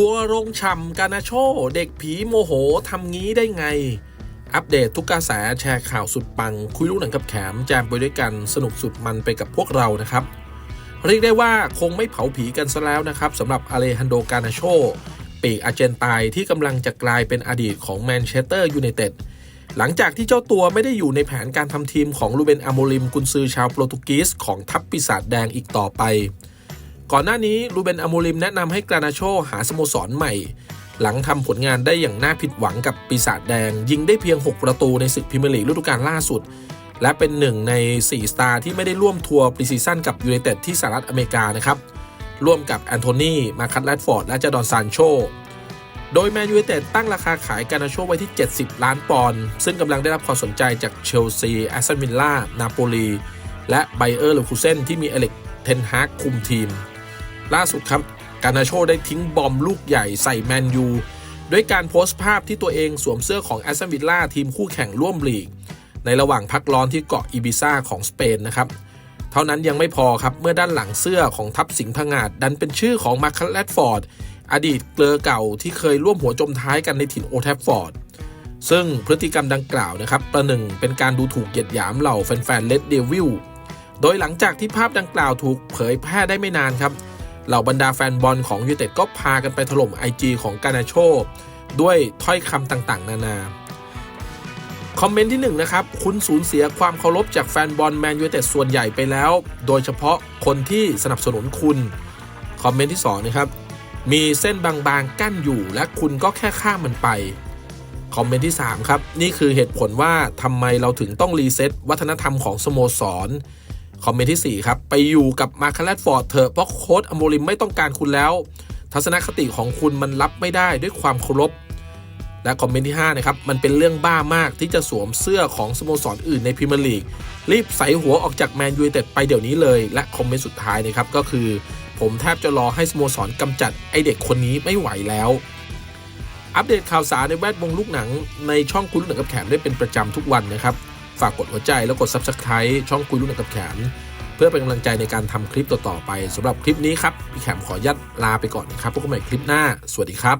ทัวร์ลงช่ำกานาโช เด็กผีโมโหทำงี้ได้ไง อัปเดตทุกกระแสแชร์ข่าวสุดปัง คุยลูกหนังกับแขมแจมไปด้วยกันสนุกสุดมันไปกับพวกเรานะครับ เรียกได้ว่าคงไม่เผาผีกันซะแล้วนะครับสำหรับอเลฮันโดกานาโช ปีกอาเจนตน์ที่กำลังจะกลายเป็นอดีตของแมนเชสเตอร์ยูไนเต็ดหลังจากที่เจ้าตัวไม่ได้อยู่ในแผนการทำทีมของลูเบนอาโมลิมกุนซือชาวโปรตุเกสของทัพปีศาจแดงอีกต่อไป ก่อนหน้านี้ลูเบนอาโมลิมแนะนำให้กรานาโชหาสโมสรใหม่ หลังทำผลงานได้อย่างน่าผิดหวังกับปีศาจแดง ยิงได้เพียง 6 ประตูในศึกพรีเมียร์ลีกฤดูกาลล่าสุด และเป็นหนึ่งใน 4 สตาร์ที่ไม่ได้ร่วมทัวร์ปรีซีซั่นกับยูไนเต็ดที่สหรัฐอเมริกานะครับร่วมกับแอนโทนีมาคัตแรดฟอร์ดและจดอนซานโชโดยแมนยูไนเต็ดตั้งราคาขายกานาโชไว้ที่ 70 ล้านปอนด์ซึ่งกำลังได้รับความสนใจจากเชลซีแอสตันวิลล่านาโปลีและไบเออร์เลคูเซนที่มีเอเล็กเทนฮากคุมทีม ล่าสุดครับ การนาโชได้ทิ้งบอมลูกใหญ่ใส่แมนยูด้วยการโพสต์ภาพที่ตัวเองสวมเสื้อของแอสตันวิลล่าทีมคู่แข่งร่วมลีก ในระหว่างพักร้อนที่เกาะอีบิซ่าของสเปนนะครับเท่านั้นยังไม่พอครับ เมื่อด้านหลังเสื้อของทัพสิงห์พงาดดันเป็นชื่อของมาร์คัสแรดฟอร์ด อดีตเกลอเก่าที่เคยร่วมหัวจมท้ายกันในถิ่นโอแทฟฟอร์ด ซึ่งพฤติกรรมดังกล่าวนะครับ ประหนึ่งเป็นการดูถูกเหยียดหยามเหล่าแฟนๆเลดเดวิล โดยหลังจากที่ภาพดังกล่าวถูกเผยแพร่ได้ไม่นานครับ เหล่าบรรดาแฟนบอลของยูเต็ดก็พากันไปถล่ม IG ของกานาโชด้วยถ้อยคำต่างๆ นานา คอมเมนต์ที่ 1 นะครับ คุณสูญเสียความเคารพจากแฟนบอลแมนยูเต็ดส่วนใหญ่ไปแล้ว โดยเฉพาะคนที่สนับสนุนคุณ คอมเมนต์ที่ 2 นะครับ มีเส้นบางๆกั้นอยู่ และคุณก็แค่ข้ามมันไป คอมเมนต์ที่ 3 ครับ นี่คือเหตุผลว่าทำไมเราถึงต้องรีเซ็ตวัฒนธรรมของสโมสร คอมเมนต์ที่ 4 ครับ ไปอยู่กับมาคาร์ลฟอร์ดเถอะเพราะโค้ดอโมริมไม่ต้องการคุณแล้ว ทัศนคติของคุณมันรับไม่ได้ด้วยความเคารพและคอมเมนต์ที่5นะครับมันเป็นเรื่องบ้ามากที่จะสวมเสื้อของสโมสรอื่นในพรีเมียร์ลีกรีบใส่หัวออกจากแมนยูไนเต็ดไปเดี๋ยวนี้เลย และคอมเมนต์สุดท้ายนะครับก็คือ ผมแทบจะรอให้สโมสรกำจัดไอเด็กคนนี้ไม่ไหวแล้วอัปเดตข่าวสารในแวดวงลูกหนังในช่องคุยลูกหนังกับแขมได้เป็นประจำทุกวันนะครับ ฝากกดหัวใจแล้วกด Subscribe ช่องคุยลูกหนังกับแขมเพื่อเป็นกำลังใจในการทำคลิปต่อๆไปสำหรับคลิปนี้ครับพี่แขมขออนุญาตลาไปก่อนนะครับพบกันใหม่คลิปหน้า สวัสดีครับ